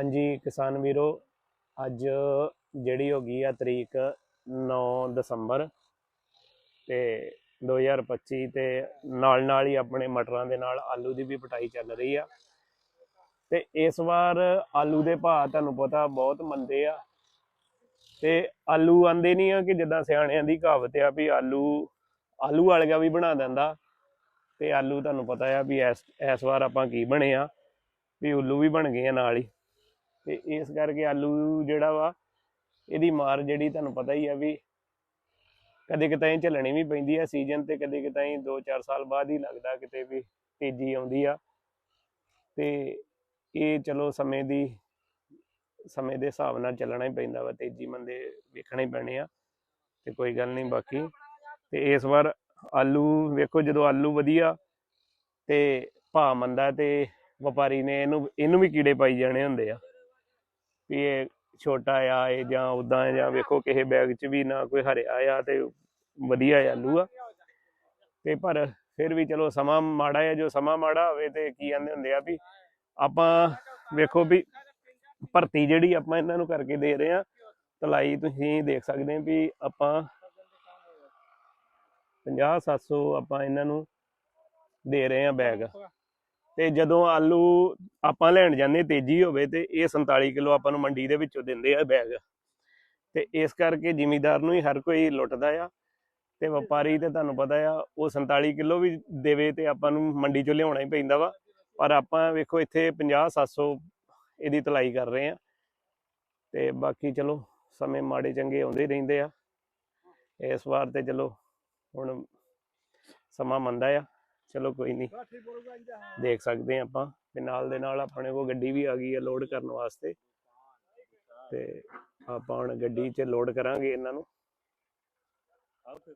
ਹਾਂਜੀ, ਕਿਸਾਨ ਵੀਰੋ, ਅੱਜ ਜਿਹੜੀ ਹੋ ਗਈ ਆ ਤਰੀਕ 9 ਦਸੰਬਰ ਤੇ 2025 ਤੇ ਨਾਲ ਨਾਲ ਹੀ ਆਪਣੇ ਮਟਰਾਂ ਦੇ ਨਾਲ ਆਲੂ ਦੀ ਵੀ ਪਟਾਈ ਚੱਲ ਰਹੀ ਆ। ਤੇ ਇਸ ਵਾਰ ਆਲੂ ਦੇ ਭਾਅ ਤੁਹਾਨੂੰ ਪਤਾ ਬਹੁਤ ਮੰਦੇ ਆ। ਤੇ ਆਲੂ ਆਂਦੇ ਨਹੀਂ ਆ ਕਿ ਜਿੱਦਾਂ ਸਿਆਣਿਆਂ ਦੀ ਕਹਾਵਤ ਆ ਵੀ ਆਲੂ ਆਲੂ ਵਾਲਿਆ ਵੀ ਬਣਾ ਦਿੰਦਾ। ਤੇ ਆਲੂ ਤੁਹਾਨੂੰ ਪਤਾ ਆ ਵੀ ਇਸ ਇਸ ਵਾਰ ਆਪਾਂ ਕੀ ਬਣੇ ਆ, ਵੀ ਉੱਲੂ ਵੀ ਬਣ ਗਏ ਆ ਨਾਲ ਹੀ। ਤੇ ਇਸ ਕਰਕੇ ਆਲੂ ਜਿਹੜਾ ਵਾ, ਇਹਦੀ ਮਾਰ ਜਿਹੜੀ ਤੁਹਾਨੂੰ ਪਤਾ ਹੀ ਆ ਵੀ ਕਦੇ ਕਿਤੇ ਝੱਲਣੀ ਵੀ ਪੈਂਦੀ ਆ ਸੀਜ਼ਨ ਤੇ, ਕਦੇ ਕਿਤੇ 2-4 ਸਾਲ ਬਾਅਦ ਹੀ ਲੱਗਦਾ ਕਿਤੇ ਵੀ ਤੇਜ਼ੀ ਆਉਂਦੀ ਆ। ਤੇ ਇਹ ਚਲੋ ਸਮੇਂ ਦੀ, ਸਮੇਂ ਦੇ ਹਿਸਾਬ ਨਾਲ ਚੱਲਣਾ ਹੀ ਪੈਂਦਾ ਵਾ, ਤੇਜ਼ੀ ਮੰਦੇ ਵੇਖਣੇ ਪੈਣੇ ਆ, ਤੇ ਕੋਈ ਗੱਲ ਨਹੀਂ ਬਾਕੀ। ਤੇ ਇਸ ਵਾਰ ਆਲੂ ਵੇਖੋ ਜਦੋਂ ਆਲੂ ਵਧੀਆ ਤੇ ਭਾਅ ਮੰਦਾ ਤੇ ਵਪਾਰੀ ਨੇ ਇਹਨੂੰ ਇਹਨੂੰ ਵੀ ਕੀੜੇ ਪਾਈ ਜਾਣੇ ਹੁੰਦੇ ਆ। ਵੀ ਇਹ ਛੋਟਾ ਆ, ਇਹ ਜਾਂ ਉਦਾਂ ਜਾਂ ਵੇਖੋ ਕਿਸੇ ਬੈਗ 'ਚ ਵੀ ਨਾ ਕੋਈ ਹਰਿਆ ਆ ਤੇ ਵਧੀਆ ਆਲੂ ਆ। ਤੇ ਪਰ ਫਿਰ ਵੀ ਚਲੋ ਸਮਾਂ ਮਾੜਾ ਹੈ ਜੋ ਸਮਾਂ ਮਾੜਾ ਹੋਵੇ ਤੇ ਕੀ ਕਹਿੰਦੇ ਹੁੰਦੇ ਆ ਵੀ ਆਪਾਂ ਵੇਖੋ ਵੀ ਭਰਤੀ ਜਿਹੜੀ ਆਪਾਂ ਇਹਨਾਂ ਨੂੰ ਕਰਕੇ ਦੇ ਰਹੇ ਆ, ਤਲਾਈ ਤੁਸੀਂ ਦੇਖ ਸਕਦੇ ਹੋ ਵੀ ਆਪਾਂ 50 700 ਆਪਾਂ ਇਹਨਾਂ ਨੂੰ ਦੇ ਰਹੇ ਆ ਬੈਗ ਤੇ ਜਦੋਂ ਆਲੂ ਆਪਾਂ ਲੈਣ ਜਾਂਦੇ ਤੇਜ਼ੀ ਹੋਵੇ ਤੇ ਇਹ 47 ਕਿਲੋ ਆਪਾਂ ਨੂੰ ਮੰਡੀ ਦੇ ਵਿੱਚੋਂ ਦਿੰਦੇ ਆ ਬੈਗ। ਤੇ ਇਸ ਕਰਕੇ ਜ਼ਿਮੀਦਾਰ ਨੂੰ ਹੀ ਹਰ ਕੋਈ ਲੁੱਟਦਾ ਆ ਤੇ ਵਪਾਰੀ ਤੇ ਤੁਹਾਨੂੰ ਪਤਾ ਆ ਉਹ 47 ਕਿਲੋ ਵੀ ਦੇਵੇ ਤੇ ਆਪਾਂ ਨੂੰ ਮੰਡੀ ਚੋਂ ਲਿਆਉਣਾ ਹੀ ਪੈਂਦਾ ਵਾ। ਪਰ ਆਪਾਂ ਵੇਖੋ ਇੱਥੇ 50 700 ਇਹਦੀ ਤਲਾਈ ਕਰ ਰਹੇ ਆ। ਤੇ ਬਾਕੀ ਚਲੋ ਸਮੇਂ ਮਾੜੇ ਚੰਗੇ ਆਉਂਦੇ ਹੀ ਰਹਿੰਦੇ ਆ। ਇਸ ਵਾਰ ਤੇ ਚਲੋ ਹੁਣ ਸਮਾਂ ਮੰਦਾ ਆ। ਚਲੋ ਕੋਈ ਨਹੀਂ ਦੇਖ ਸਕਦੇ ਆ ਆਪਾਂ ਤੇ ਨਾਲ ਦੇ ਨਾਲ ਆਪਣੇ ਕੋਲ ਗੱਡੀ ਵੀ ਆ ਗਈ ਹੈ ਲੋਡ ਕਰਨ ਵਾਸਤੇ। ਤੇ ਆਪਾਂ ਹੁਣ ਗੱਡੀ 'ਚ ਲੋਡ ਕਰਾਂਗੇ ਇਹਨਾਂ ਨੂੰ।